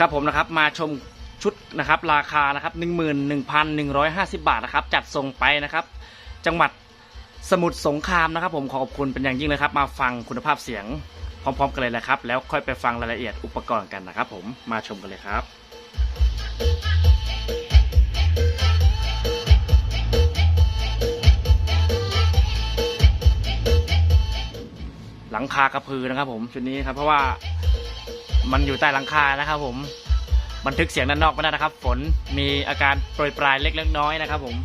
ครับผมนะครับมาชมชุดนะครับราคานะครับ11,150บาทนะครับจัดส่งไปนะครับ จังหวัดสมุทรสงครามนะครับ ผมขอขอบคุณเป็นอย่างยิ่งเลยครับ มาฟังคุณภาพเสียงพร้อม ๆ กันเลยนะครับ แล้วค่อยไปฟังรายละเอียดอุปกรณ์กันนะครับ ผมมาชมกันเลยครับหลังคากระพือนะครับ ผมชุดนี้ครับเพราะว่า มันอยู่ใต้หลังคานะครับผมบันทึกเสียงด้านนอกไม่ได้นะครับ ฝนมีอาการโปรยปลายเล็กๆน้อยๆนะครับผม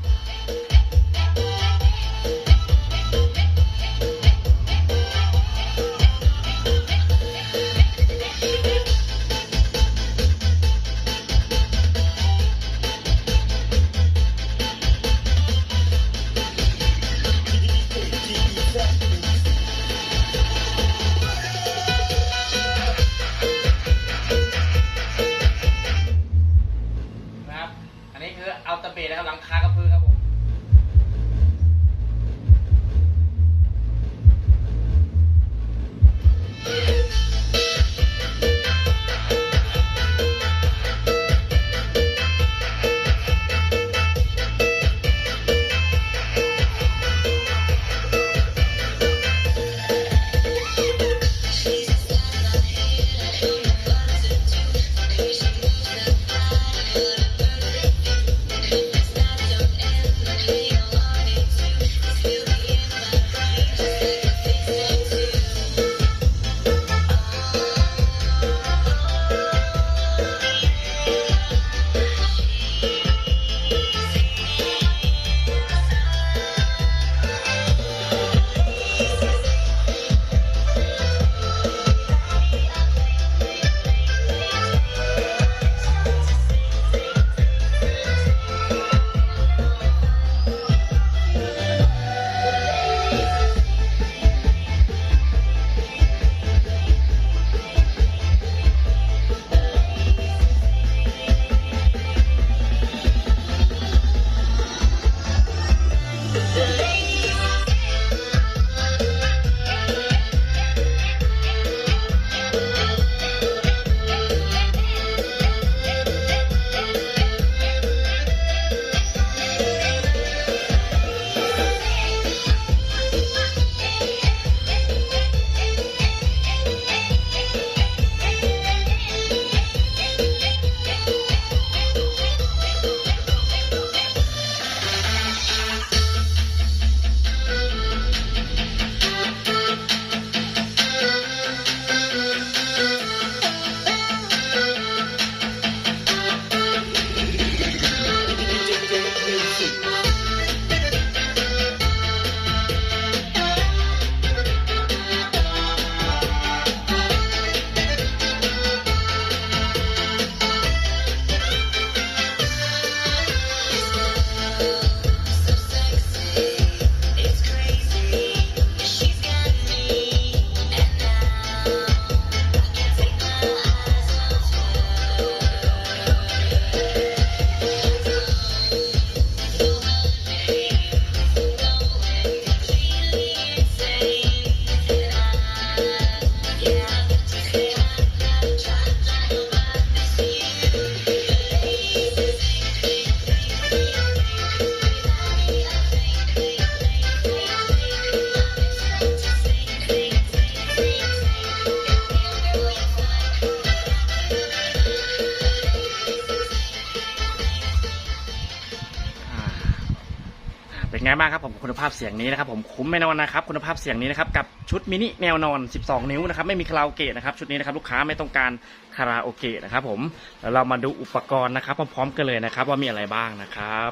ไงบ้างครับผมคุณภาพเสียงนี้นะครับผมคุ้มแน่นอนนะครับคุณภาพเสียงนี้นะครับกับชุดมินิแนวนอน 12 นิ้วนะครับไม่มีคาราโอเกะนะครับชุดนี้นะครับลูกค้าไม่ต้องการคาราโอเกะนะครับผมแล้วเรามาดูอุปกรณ์นะครับพร้อมๆกันเลยนะครับว่ามีอะไรบ้างนะครับ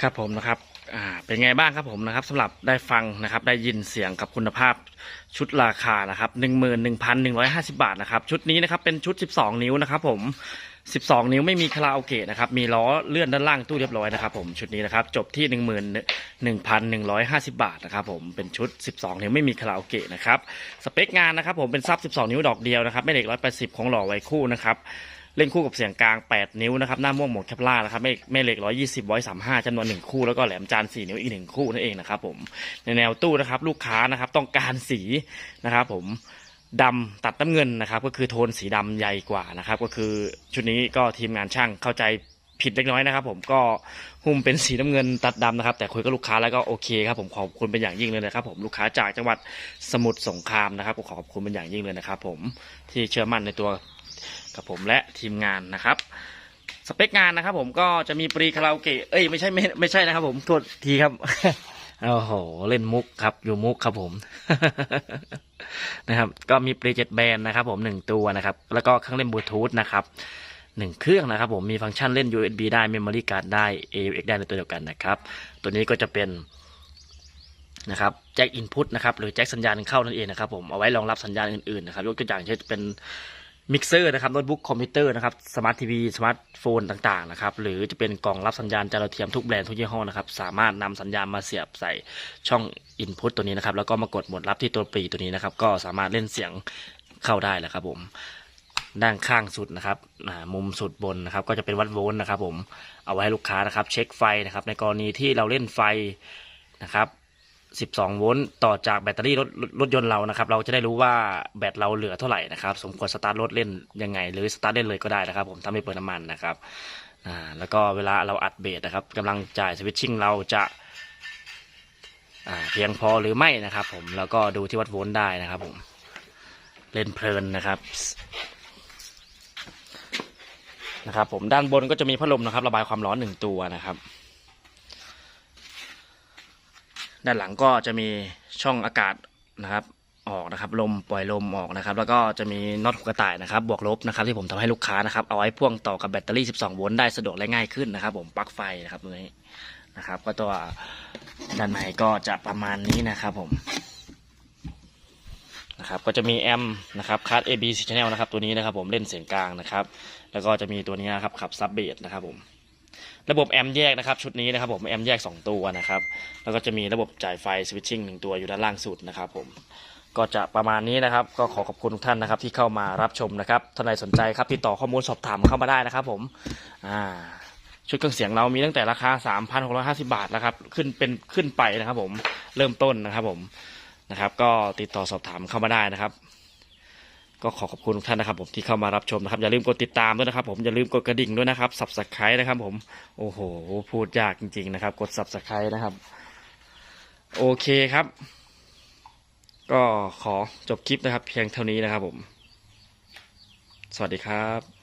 ครับผมนะครับอ่าเป็นไงบ้างครับผมนะครับสำหรับได้ฟังนะครับได้ยินเสียงกับคุณภาพชุดราคานะครับหนึ่งหมื่นหนึ่งพันหนึ่งร้อยห้าสิบาทนะครับชุดนี้นะครับเป็นชุดสิบสองนิ้วนะครับผม สิบสองนิ้วไม่มีคาราโอเกะนะครับ มีล้อเลื่อนด้านล่างตู้เรียบร้อยนะครับผม ชุดนี้นะครับ จบที่หนึ่งหมื่นหนึ่งพันหนึ่งร้อยห้าสิบาทนะครับผม เป็นชุดสิบสองนิ้วไม่มีคาราโอเกะนะครับ สเปคงานนะครับผม เป็นซับสิบสองนิ้วดอกเดียวนะครับ ไม่เหล็กร้อยแปดสิบของหล่อไว้คู่นะครับเล่นคู่กับเสียงกลาง 8 นิ้วนะครับ หน้าม่วงหมดแคปล่านะครับแม่แม่เหล็ก 120 135จำนวน 1 คู่ แล้วก็แหลมจาน 4 นิ้วอีก 1 คู่นั่นเองนะครับผม ในแนวตู้นะครับ ลูกค้านะครับ ต้องการสีนะครับผม ดำตัดน้ำเงินนะครับ ก็คือโทนสีดำใหญ่กว่านะครับ ก็คือชุดนี้ก็ทีมงานช่างเข้าใจผิดเล็กน้อยนะครับ ผมก็หุ้มเป็นสีน้ำเงินตัดดำนะครับ แต่คุยกับลูกค้าแล้วก็โอเคครับผมขอบคุณเป็นอย่างยิ่งเลยนะครับ ผมลูกค้าจากจังหวัดสมุทรสงครามนะครับก็ขอบคุณเป็นอย่างยิ่งเลยนะครับ ผมที่เชื่อมั่นในตัวกับผมและทีมงานนะครับสเปคงานนะครับ ผมก็จะมีปรีคาราโอเกะเอ้ยไม่ใช่ไม่ไม่ใช่นะครับ ผมโทษทีครับ โอ้โห เล่นมุกครับ อยู่มุกครับผม นะครับ ก็มีปรีเจ็ดแบนนะครับ ผมหนึ่งตัวนะครับ แล้วก็เครื่องเล่นบลูทูธนะครับหนึ่งเครื่องนะครับ ผมมีฟังก์ชันเล่น USB ได้ Memory Card ได้ AUX ได้ในตัวเดียวกันนะครับ ตัวนี้ก็จะเป็นนะครับแจ็คอินพุตนะครับหรือแจ็คสัญญาณเข้านั่นเองนะครับผมเอาไว้รองรับสัญญาณอื่นๆนะครับยกตัวอย่างเช่นเป็น มิกเซอร์นะครับโน้ตบุ๊กคอมพิวเตอร์นะครับสมาร์ททีวีสมาร์ทโฟนต่างๆนะครับหรือจะเป็นกล่องรับสัญญาณจานดาวเทียมทุกแบรนด์ทุกยี่ห้อนะครับสามารถนำสัญญาณมาเสียบใส่ช่องอินพุตตัวนี้นะครับแล้วก็มากดหมดรับที่ตัวปรีตัวนี้นะครับก็สามารถเล่นเสียงเข้าได้แหละครับผมด้านข้างสุดนะครับมุมสุดบนนะครับก็จะเป็นวัดโวลต์นะครับผมเอาไว้ให้ลูกค้านะครับเช็คไฟนะครับในกรณีที่เราเล่นไฟนะครับ 12 โวลต์ต่อจากแบตเตอรี่รถรถยนต์เรานะครับ เราจะได้รู้ว่าแบตเราเหลือเท่าไหร่นะครับ สมควรสตาร์ทรถเล่นยังไง หรือสตาร์ทเล่นเลยก็ได้นะครับ ผมถ้าไม่เปิดน้ำมันนะครับอ่าแล้วก็เวลาเราอัดเบสนะครับกำลังจ่ายสวิตชิ่งเราจะอ่าเพียงพอหรือไม่นะครับ ผมแล้วก็ดูที่วัดโวลต์ได้นะครับ ผมเล่นเพลินนะครับนะครับ ผมด้านบนก็จะมีพัดลมนะครับ ระบายความร้อนหนึ่งตัวนะครับ ด้านหลังก็จะมีช่องอากาศนะครับออกนะครับลมปล่อยลมออกนะครับ แล้วก็จะมีน็อตหัวกระต่ายนะครับ บวกลบนะครับ ที่ผมทำให้ลูกค้านะครับเอาไว้พ่วงต่อกับแบตเตอรี่ 12 โวลต์ได้สะดวกและง่ายขึ้นนะครับ ผมปลั๊กไฟนะครับตรงนี้นะครับ ก็ตัวด้านในก็จะประมาณนี้นะครับ ผมนะครับก็จะมีแอมนะครับคัส AB C channel นะครับตัวนี้นะครับ ผมเล่นเสียงกลางนะครับ แล้วก็จะมีตัวนี้นะครับขับซับเบสนะครับผม ระบบแอมแยกนะครับชุดนี้นะครับผมแอมแยก 2 ตัวนะครับ แล้วก็จะมีระบบจ่ายไฟสวิตชิ่งหนึ่งตัวอยู่ด้านล่างสุดนะครับผมก็จะประมาณนี้นะครับ ก็ขอขอบคุณทุกท่านนะครับ ที่เข้ามารับชมนะครับท่านใดสนใจครับติดต่อข้อมูลสอบถามเข้ามาได้นะครับ ผมอ่าชุดเครื่องเสียงเรามีตั้งแต่ราคา 3,650 บาทนะครับ ขึ้นเป็นขึ้นไปนะครับ ผมเริ่มต้นนะครับ ผมนะครับ ก็ติดต่อสอบถามเข้ามาได้นะครับ ก็ขอขอบคุณทุกท่านนะครับผมที่เข้ามารับชมนะครับ อย่าลืมกดติดตามด้วยนะครับ ผมอย่าลืมกดกระดิ่งด้วยนะครับ subscribe นะครับผมโอ้โหพูดยากจริง ๆ นะครับ กด subscribe นะครับ โอเคครับ ก็ขอจบคลิปนะครับ เพียงเท่านี้นะครับผม สวัสดีครับ